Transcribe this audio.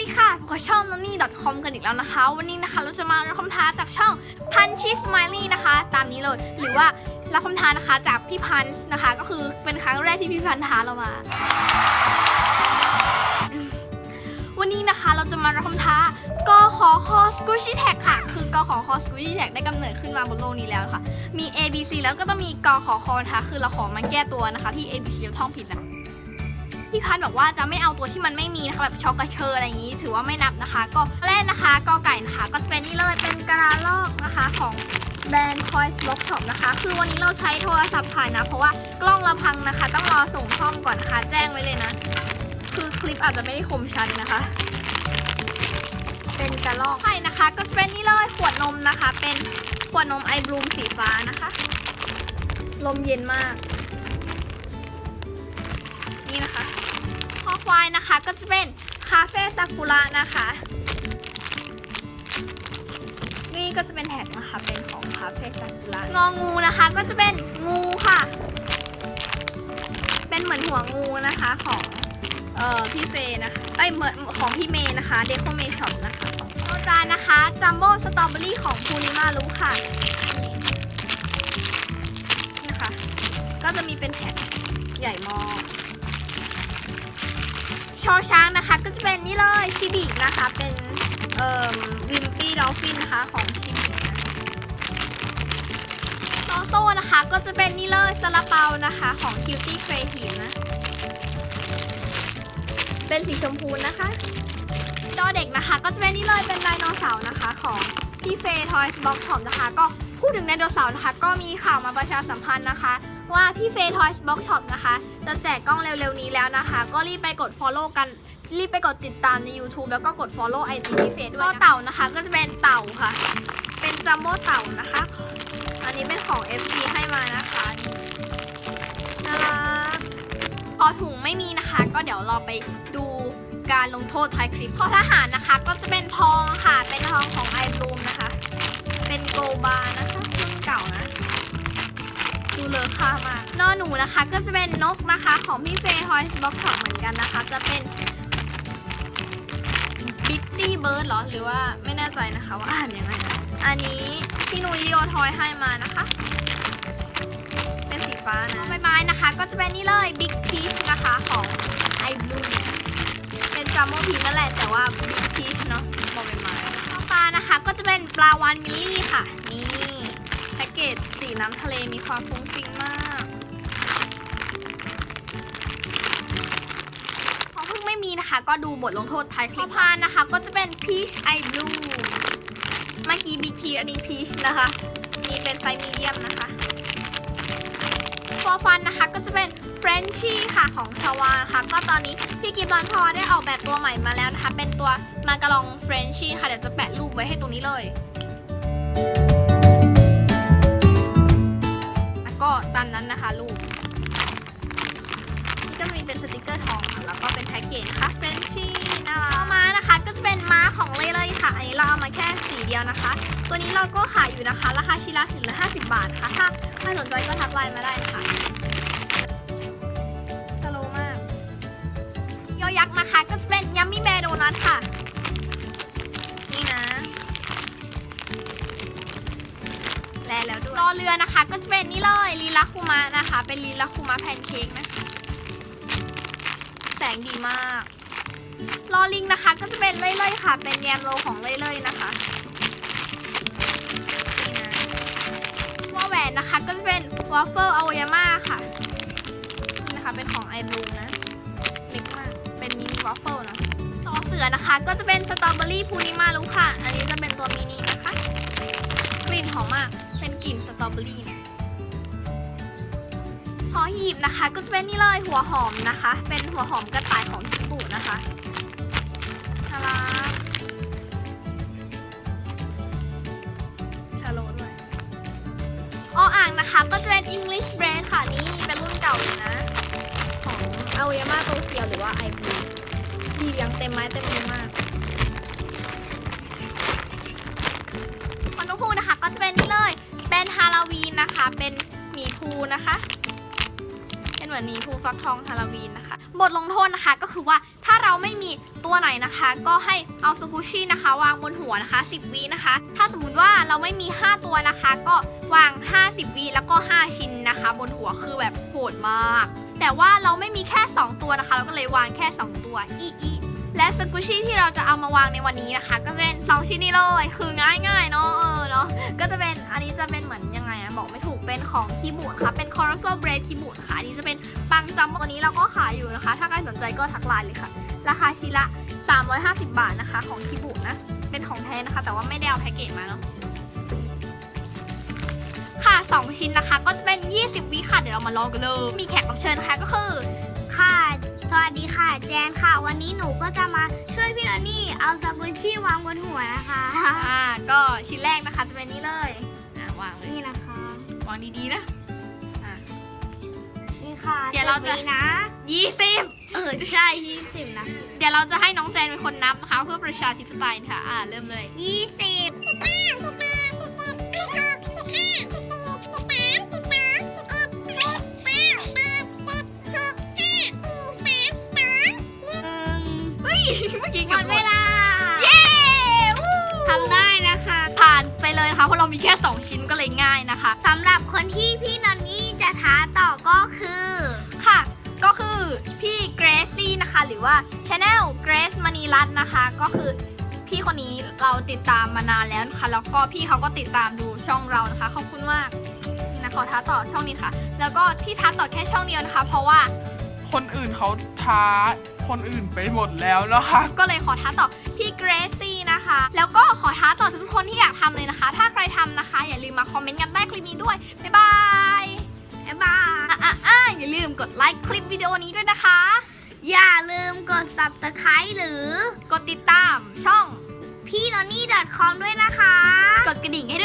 ดีค่ะพบกับช่อง nonny com กันอีกแล้วนะคะ วันนี้นะคะเราจะมารับคำท้าจากช่อง Punchy Smiley นะคะ ตามนี้เลย หรือว่ารับคำท้านะคะจากพี่พันธ์นะคะ ก็คือเป็นครั้งแรกที่พี่พันธ์ท้าเรามา วันนี้นะคะเราจะมารับคำท้ากขอคอ Squishy Tag ค่ะ คือกขอคอ Squishy Tag ได้กำเนิดขึ้นมาบนโลกนี้แล้วค่ะ มี A B C แล้วก็ต้องมีกขอคอนะคะคือเราขอมาแก้ตัวนะคะ ที่ A B C เราท่องผิดนะ พี่พันธ์บอกว่าจะไม่เอาตัวที่มันไม่มีนะคะแบบช็อกกระเชออะไรอย่างนี้ ถือว่าไม่นับนะคะ ก็แรกนะคะกอไก่นะคะ ก็จะเป็นนี่เลยเป็นกระลอกนะคะของแบรนด์ Toys Box Shop นะคะ คือวันนี้เราใช้โทรศัพท์ถ่ายนะ เพราะว่ากล้องเราพังนะคะ ต้องรอส่งซ่อมก่อนนะคะแจ้งไว้เลยนะ คือคลิปอาจจะไม่ได้คมชัดนะคะ เป็นกระลอกไข่นะคะ ก็จะเป็นนี่เลยขวดนมนะคะ เป็นขวดนมไอบลูมสีฟ้านะคะ ลมเย็นมาก นี่นะคะ วายนะคะ ก็จะเป็นคาเฟ่ซากุระนะคะ นี่ก็จะเป็นแท็กนะคะ เป็นของคาเฟ่ซากุระงองูนะคะ ก็จะเป็นงูค่ะ เป็นเหมือนหัวงูนะคะของเอ่อพี่เฟย์นะคะไอยเหมือนของพี่เมย์นะคะเดโคเมช็อปนะคะโอจานนะคะจัมโบ้สตรอเบอรี่ของพูนิมารุค่ะนี่ค่ะก็จะมีเป็นแท็กใหญ่มากช อช้างนะคะ ก็จะเป็นนี่เลยชิบินะคะ เป็นเอ่อวิมปี้ดอลฟินนะคะของชิบินะโซโซ่นะคะ ก็จะเป็นนี่เลยซาลาเปานะคะของ Cutie Creative นะ เป็นสีชมพูนะคะจอเด็กนะคะ ก็จะเป็นนี่เลยเป็นไดโนเสาร์นะคะของพี่เฟย์ทอยส์บ็อกช็อปนะคะ ก็พูดถึงไดโนเสาร์นะคะ ก็มีข่าวมาประชาสัมพันธ์นะคะ ว่าพี่เฟย์ทอยส์บ็อกช็อปนะคะ จะแจกกล้องเร็วๆนี้แล้วนะคะ ก็รีบไปกด Follow กัน รีบไปกดติดตามใน YouTube แล้วก็กด Follow IG พี่เฟย์ด้วยนะคะเต่านะคะ ก็จะเป็นเต่าค่ะ เป็นจัมโบ้เต่านะคะ อันนี้เป็นของ FC ให้มานะคะนี่น่ารักพอถุงไม่มีนะคะ ก็เดี๋ยวเราไปดูการลงโทษท้ายคลิปพอทหารนะคะ ก็จะเป็นทองค่ะ เป็นทองของไอบลูมนะคะ เป็นโกบานะคะรุ่นเก่านะ ดูเลอค่ามากนอหนูนะคะ ก็จะเป็นนกนะคะของพี่เฟย์ทอยส์บ็อกช็อปเหมือนกันนะคะ จะเป็นบิตตี้เบิร์ดหรอหรือว่าไม่แน่ใจนะคะว่าอ่านยังไงนะอันนี้พี่นุ้ยลีโอทอยให้มานะคะ เป็นสีฟ้านะใบไม้นะคะ ก็จะเป็นนี่เลยบิ๊กพีชนะคะของไอบลูเป็นจัมโมพีนั่นแหละแต่ว่าบิ๊กพีชเนาะบอกใบไม้ข้าวปลานะคะ ก็จะเป็นปลาวานมิลลี่ค่ะนี่แพ็ก เกจสีน้ำทะเลมีความฟุ้งฟิ้งมากพอเพิ่งไม่มีนะคะ ก็ดูบทลงโทษท้ายคลิปพานนะคะ ก็จะเป็น Peach Eye Blue เมื่อกี้ Big Peach อันนี้ Peach นะคะ นี่เป็นไซส์มีเดียมนะคะฟอร์ฟันนะคะก็จะเป็น Frenchie ค่ะของชาวาค่ะ ก็ตอนนี้พี่กิบบอนชาวาได้ออกแบบตัวใหม่มาแล้วนะคะ เป็นตัวมากะลอง Frenchie ค่ะ เดี๋ยวจะแปะรูปไว้ให้ตรงนี้เลยแล้ เดียวนะคะ ตัวนี้เราก็ขายอยู่นะคะ ราคาชิ้นละถึงละ50 บาทค่ะถ้าถ้าสนใจก็ทักไลน์มาได้นะคะสโลมากยอยักษ์นะคะ ก็จะเป็นยัมมี่แบร์โดนัทค่ะ นี่นะ แลแล้วด้วยรอเรือนะคะ ก็จะเป็นนี่เลยลีลาคุมะนะคะ เป็นลีลาคุมะแพนเค้กนะแสงดีมากรอลิงนะคะก็จะเป็นเล่ยๆค่ะ เป็นแยมโลของเล่ยๆนะคะ แหวนนะคะ ก็จะเป็นวอฟเฟิลอ o ยาม่าค่ะนี่นะคะเป็นของไอรูนะเล็กมากเป็นมินิวอฟเฟิลเนาะต่อเสือนะคะ ก็จะเป็นสตรอเบอรี่พูนิมารุค่ะ อันนี้จะเป็นตัวมินินะคะ กลิ่นหอมมากเป็นกลิ่นสตรอเบอรี่นี่ยหอหีบนะคะ ก็จะเป็นนี่เลยหัวหอมนะคะ เป็นหัวหอมกระต่ายของจิบุนะคะ นะคะ ก็จะเป็น English brand ค่ะนี่เป็นรุ่นเก่าเลยนะ ของอ o ยาม่าโตเกียวหรือว่าไอบูดียังเต็มไม้เต็มมือมากคอนโดคูนะคะก็จะเป็นนี่เลย เป็นฮาโลวีนนะคะ เป็นหมีภูนะคะ เป็นเหมือนหมีภูฟักทองฮาโลวีนนะคะ บทลงโทษนะคะก็คือว่าถ้าเราไม่มีตัวไหนนะคะ ก็ให้เอาสกูชี่นะคะ วางบนหัวนะคะ 10วินะคะ ถ้าสมมติว่าเราไม่มี 5 ตัวนะคะ ก็วาง 50วิแล้วก็ 5 ชิ้นนะคะ บนหัวคือแบบโหดมาก แต่ว่าเราไม่มีแค่ 2 ตัวนะคะ เราก็เลยวางแค่ 2 ตัวอีอีและสกูชี่ที่เราจะเอามาวางในวันนี้นะคะ ก็จะเป็นสองชิ้นนี้เลยคือง่ายๆเนาะเออเนาะก็จะเป็นอันนี้จะเป็นเหมือนยังไงอะบอกไม่ถูก เป็นของคีบูดค่ะ เป็นคอร์โซเบรดคีบูดค่ะอันนี้จะเป็นปังจัมวันนี้เราก็ขายอยู่นะคะ ถ้าใครสนใจก็ทักไลน์เลยค่ะ ราคาชิ้นละ 350 บาทนะคะ ของคีบูดนะ เป็นของแท้นะคะ แต่ว่าไม่ได้เอาแพ็กเกจมาเนาะค่ะ 2 ชิ้นนะคะ ก็จะเป็น 20 วิค่ะ เดี๋ยวเรามาลองกันเลย มีแขกรับเชิญนะคะก็คือ ค่ะ สวัสดีค่ะ แจนค่ะ วันนี้หนูก็จะมาช่วยพี่ลอนี่เอาสกุชชี่วางบนหัวนะคะ อ่า ก็ชิ้นแรกนะคะจะเป็นนี้เลย อ่าวางเลยนี่นะคะ วางดีๆนะอ่านี่ค่ะเดี๋ยวเราจะสิบวินะ20เออใช่ยี่สิบนะเดี๋ยวเราจะให้น้องแจนเป็นคนนับนะคะ เพื่อประชาธิปไตยค่ะ อ่าเริ่มเลย ยี่สิบหนึ่งเฮ้ย เมื่อกี้หมเกับดหมเวดลาเย้วู้ทำได้นะคะ ผ่านไปเลยนะคะเพราะเรามีแค่ 2 ชิ้นก็เล ยง่ายนะคะสำหรับคนที่พี่นนนี่จะท้าต่อก็คือ ค่ะ ก็คือพี่เกรซี่นะคะ หรือว่า Channel Grace มณีรัตน์นะคะ ก็คือพี่คนนี้เราติดตามมานานแล้วนะคะแล้วก็พี่เขาก็ติดตามดูช่องเรานะคะขอบคุณมากนี่นะขอท้าต่อช่องนี้ค่ะ แล้วก็ที่ท้าต่อแค่ช่องเดียวนะคะ เพราะว่า คนอื่นเขาท้าคนอื่นไปหมดแล้วนะคะ ก็เลยขอท้าต่อพี่เกรซี่นะคะ แล้วก็ขอท้าต่อทุกๆคนที่อยากทำเลยนะคะ ถ้าใครทำนะคะ อย่าลืมมาคอมเมนต์กันใต้คลิปนี้ด้วย บ๊ายบายบ๊ายบายอะอะอะอย่าลืมกดไลค์คลิปวิดีโอนี้ด้วยนะคะ อย่าลืมกด subscribe หรือกดติดตามช่องพี่นนนี่ .com ด้วยนะคะ กดกระดิ่งให้